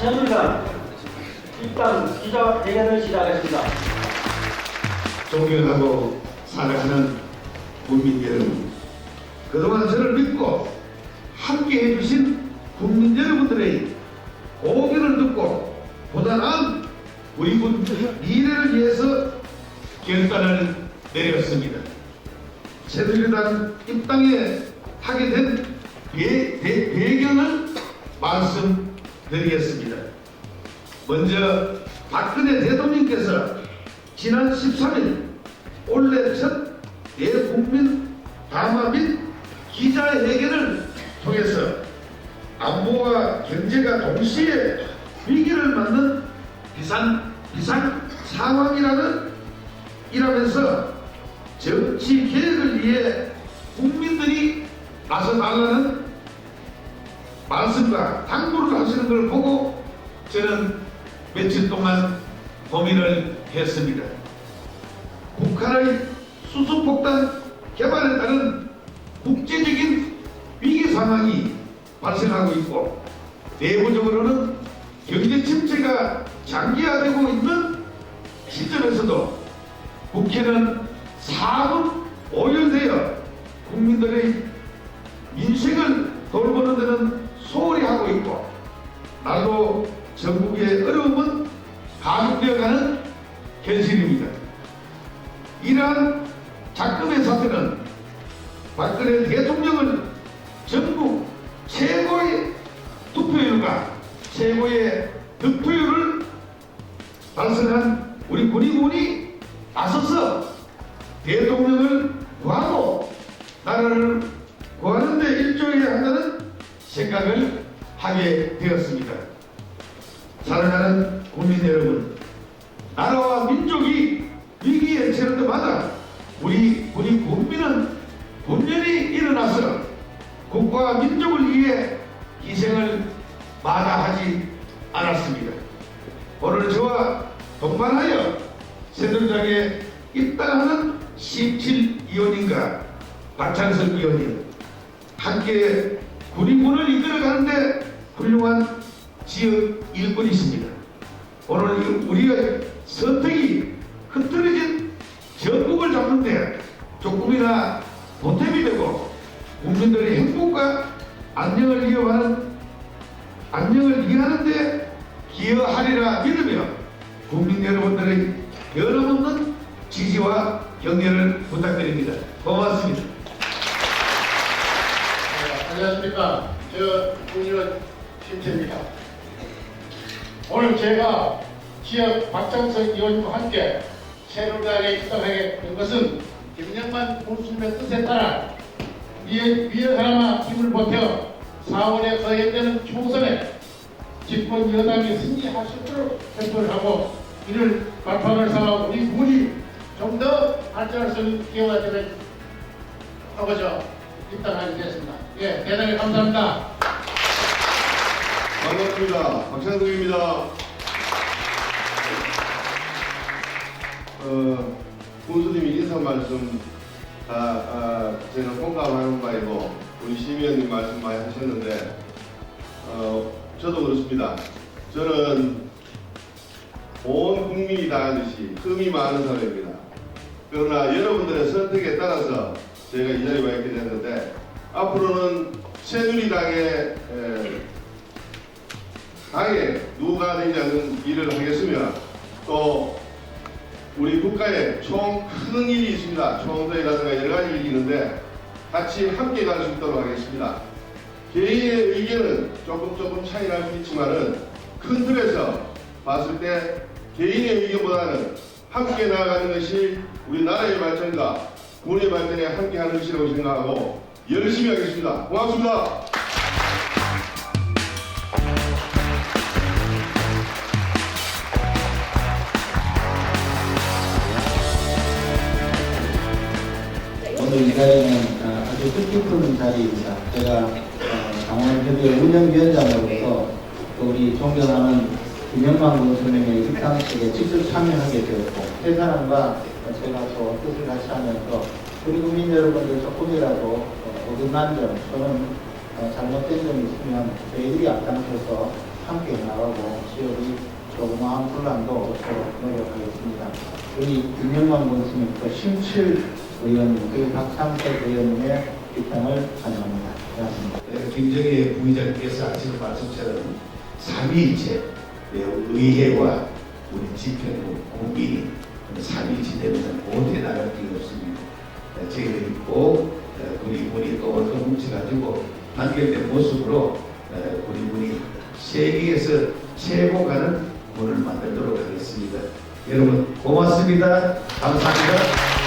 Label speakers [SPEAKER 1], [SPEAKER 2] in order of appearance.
[SPEAKER 1] 새누리당 입당 기자 회견을 시작하겠습니다.
[SPEAKER 2] 존경하고 사랑하는 국민 여러분, 그동안 저를 믿고 함께 해주신 국민 여러분들의 고견을 듣고 보다 나은 우리 군 미래를 위해서 결단을 내렸습니다. 새누리당 입당에 하게 된 배, 배, 배경을 말씀 드리겠습니다. 먼저 박근혜 대통령께서 지난 13일 올해 첫 대국민 담화 및 기자회견을 통해서 안보와 경제가 동시에 위기를 맞는 비상, 비상 상황이라는 이라면서 정치 개혁을 위해 국민들이 나서달라는 말씀과 당부를 하시는 걸 보고 저는 며칠 동안 고민을 했습니다. 북한의 수소폭탄 개발에 따른 국제적인 위기 상황이 발생하고 있고 내부적으로는 경제 침체가 장기화되고 있는 시점에서도 국회는 사분 오열되어 국민들의 민생을 돌보는 데는 나도 전국의 어려움은 가중되어가는 현실입니다. 이러한 작금의 사태는 박근혜 대통령을 전국 최고의 투표율과 최고의 득표율을 달성한 우리 군의군이 나서서 대통령을 구하고 나라를 구하는 데 일조해야 한다는 생각을 하게 되었습니다. 사랑하는 국민 여러분, 나라와 민족이 위기에 처할 때마다 우리 우리 국민은 분명히 일어나서 국가와 민족을 위해 희생을 마다하지 않았습니다. 오늘 저와 동반하여 새누리당에 입당하는 17위원님과 박찬석 위원님 함께 군인군을 이끌어가는데 훌륭한 지역 일꾼이십니다. 오늘 이 우리의 선택이 흐트러진 전국을 잡는데 조금이나 보탬이 되고 국민들의 행복과 안녕을 이어하는 안녕을 이해하는데 기여하리라 믿으며 국민 여러분들의 변함없는 지지와 격려를 부탁드립니다. 고맙습니다.
[SPEAKER 3] 네, 안녕하십니까. 저 국의원 신태입니다. 오늘 제가 지역 박정석 의원과 함께 새누리당에 입당하게 된 것은 김영만 군수님의 뜻에 따라 위에, 위에 사람아 힘을 보태 4월에 거행되는 총선에 집권 여당이 승리할 수 있도록 협조를 하고 이를 발판을 삼아 우리 군이 좀 더 발전할 수 있는 기회가 되면 하고자 입당하게 되었습니다. 예, 대단히 감사합니다.
[SPEAKER 4] 반갑습니다. 박찬동입니다. 어, 군수님이 인사 말씀 다 아, 저는 공감하는 바이고 우리 심의원님 말씀 많이 하셨는데 어, 저도 그렇습니다. 저는 온 국민이 다 아듯이 흠이 많은 사람입니다. 그러나 여러분들의 선택에 따라서 제가 이 자리에 와 있게 됐는데 앞으로는 새누리당의 에, 당에 누가 되지 않는 일을 하겠으며 또 우리 국가에 총 큰 일이 있습니다. 총선이라든가 여러 가지 일이 있는데 같이 함께 갈 수 있도록 하겠습니다. 개인의 의견은 조금 조금 차이 날 수 있지만은 큰 틀에서 봤을 때 개인의 의견보다는 함께 나아가는 것이 우리 나라의 발전과 군의 발전에 함께 하는 것이라고 생각하고 열심히 하겠습니다. 고맙습니다.
[SPEAKER 5] 오늘 이 자리는 어, 아주 뜻깊은 자리입니다. 제가 어, 강원협의 운영위원장으로서 또 우리 존경하는 김영만 군수님의 입당식에 직접 참여하게 되었고 세 사람과 제가 또 뜻을 같이 하면서 우리 국민 여러분들 조금이라도 어, 어긋난 점 또는 어, 잘못된 점이 있으면 저희들이 앞장서서 함께 나가고 지역의 조그마한 분란도 서로 노력하겠습니다. 우리 김영만 군수님, 그 심칠 의원님, 그리고 박상석 의원님의 입장을 환영합니다. 고맙습니다.
[SPEAKER 2] 네, 김정희 부의장께서 하시는 말씀처럼 삼위일체 네, 의회와 우리 집회부 국민이 삼위일체 되면 못해 나갈 길이 없습니다. 네, 저희들이 꼭 어, 우리 분이 또 뭉쳐가지고 단결된 모습으로 어, 우리 분이 세계에서 최고 가는 분을 만들도록 하겠습니다. 여러분 고맙습니다. 감사합니다.